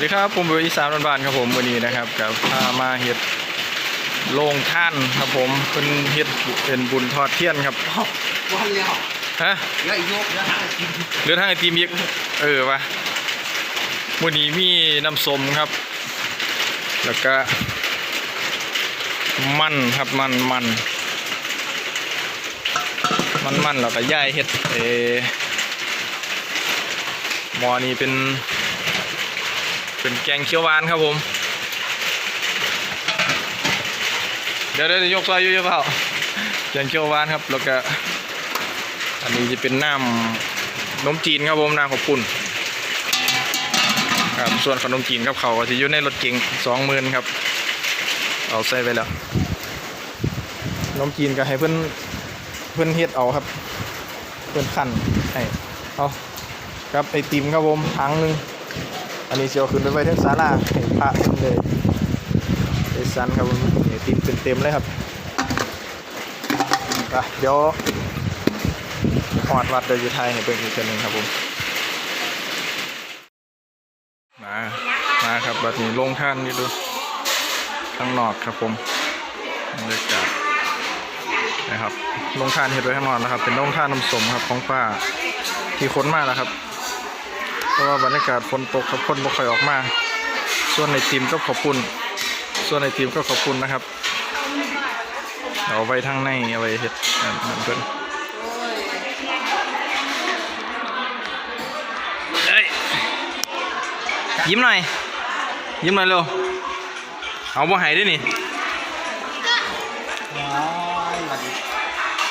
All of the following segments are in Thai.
วัสดีครับผมเบอร์อีสานบ้านๆครับผมวันนี้นะครับกับพามาเฮ็ดโรงท่านครับผมเป็นเฮ็ดเป็นบุญทอดเทียนครับวันแล้วฮะเดี๋ยวอีกยกเดี๋ยวหากินเหลือทางไอติมอีกเออวะวันนี้มีน้ำส้มครับ แล้วก็มันครับมันมันมันมันแล้วก็ย่ายเฮ็ดเออหมอนี้เป็น เป็นแกงเขียวหวานครับผม เดี๋ยวเดี๋ยวจะยกซอยอยู่เปล่าแกงเขียวหวานครับ แล้วก็ อันนี้จะเป็นน้ำนมจีนครับผมน้ำขอบปุ่นครับส่วนขนมจีนกับเขาก็จะอยู่ในรถเก๋งสองหมื่นครับ เอาใส่ไปแล้วขนมจีนก็ให้เพื่อนเพื่อนเฮ็ดเอาครับ เพื่อนขั้นให้เอาครับไอติมครับผมถังหนึ่ง อันนี้เชียวขึ้นไปไว้ที่ศาลาให้พระเพิ่นเลยไอซันครับผมไอติมเต็มๆเลยครับอะเดี๋ยวหอดวัดเดยวอยู่ไทยเบิ่งอีกทีหนึงครับผมมามาครับบัดนี้ลงท่านนี่ดูข้างนอกครับผมบรรยากาศนะครับลงท่านเห็ดไว้ข้างนอกนะครับ เป็นลงท่านน้ำสมครับของป้าที่ค้นมาแล้วครับ ราะว่าบรรยากาศฝนตกครับคนบ่ค่อยออกมา ส่วนในทีมก็ขอบคุณ ส่วนในทีมก็ขอบคุณนะครับ เอาไว้ทางในเอาไว้เฮ็ดนั่นนั่นเพิ่นเอ้ยยิ้มหน่อย ยิ้มหน่อยเร็ว เอาบ่ใหายด้วยนี่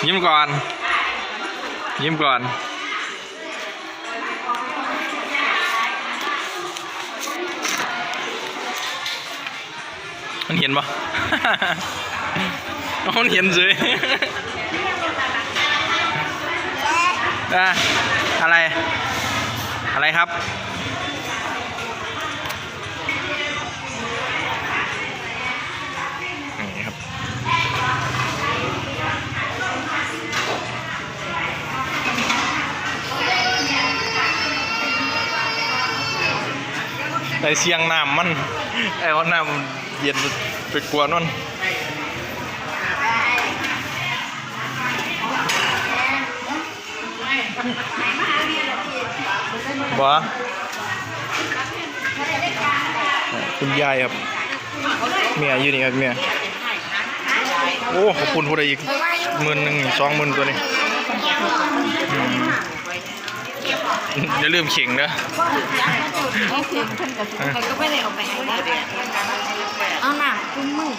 ยิ้มก่อน ยิ้มก่อน มันเห็นปะมันเห็นเลยอะอะไร อะไรครับ นี่ครับไอเสียงน้ำมัน ไอ้เอาน้ำ เย็นไปกวนมันบ่คุณยายครับ เมียอยู่นี่ครับเมียโอ้ขอบคุณพูดได้อีกหมื่นหนึ่งสองหมื่นตัวนี้อืมอย่าลืมเข่งเด้อก็คือเพิ่นกับมันก็ไม่ได้เอาไปให้ได้ เอาหนังคุ้มมือ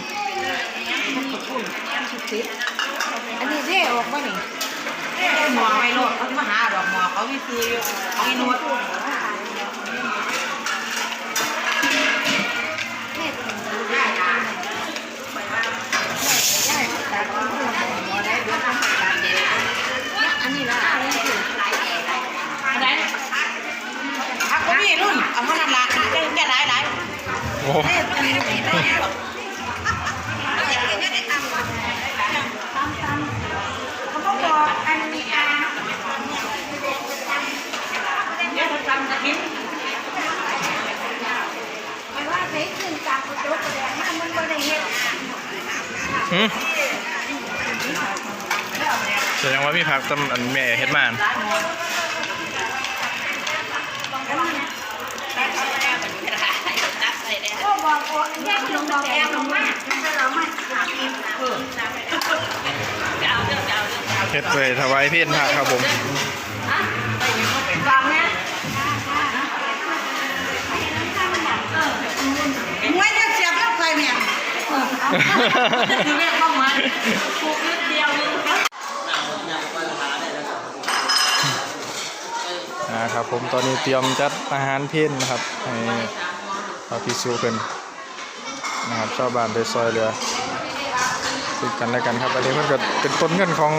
มันก็คุ้มชุดติดอันนี้เจ๊ออกมาหนิหมอไม่โลดเขามาหาดอกหมอเขาวิซื้ออยู่เอาไอ้นวด แสดงว่ามีพักตำอันแม่เฮ็ดมานก็บอกว่าแยกลงดมาจะเราไม่หากินเฮ็ดไว้ถวายเพลพระครับผมฟังนะมวยจะเสียบแล้วใครเนี่ย คือแม่เข้ามาปลูกนิดเดียวนึงนะครับผมตอนนี้เตรียมจัดอาหารเพลนนะครับให้พระพิสุเป็นนะครับชาวบ้านได้ซอยเรือซึ่งกันและกันครับอันนี้เพิ่นก็เป็นต้นเงินของ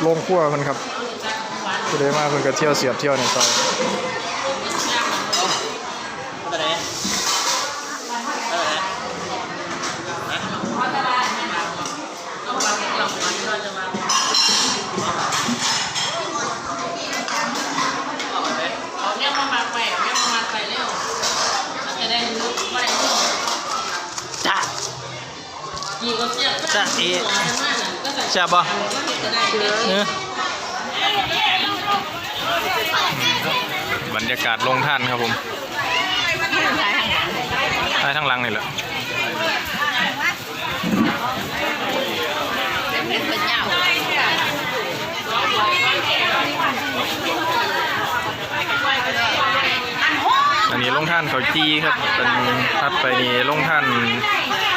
โรงครัวเพิ่นครับผู้ใดมาเพิ่นก็เที่ยวเสียบเที่ยวในซอย จะเอแซ่บบ่เนื้อบรรยากาศลงท่านครับผมใต้ทั้งลังนี่แหละเหงาอันนี้ลงท่านเขาจีครับ เป็นทัดไปนี่ลงท่าน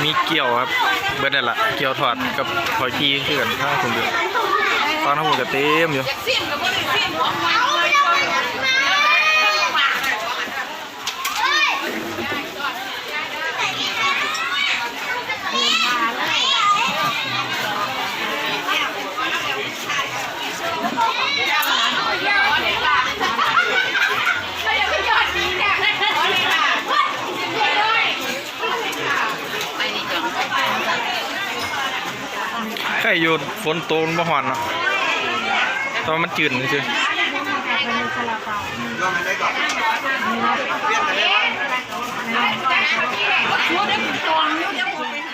มีเกี่ยวครับ เบิดนั่นละเกี่ยวถอดกับเขาจีคือกันข้าคุณดูตอนนั้นผมจะเต็มอยู่ ครอยู่ฝนตกบ่หอนเนาะตอนมันจืดใช่ไหเรียนกัน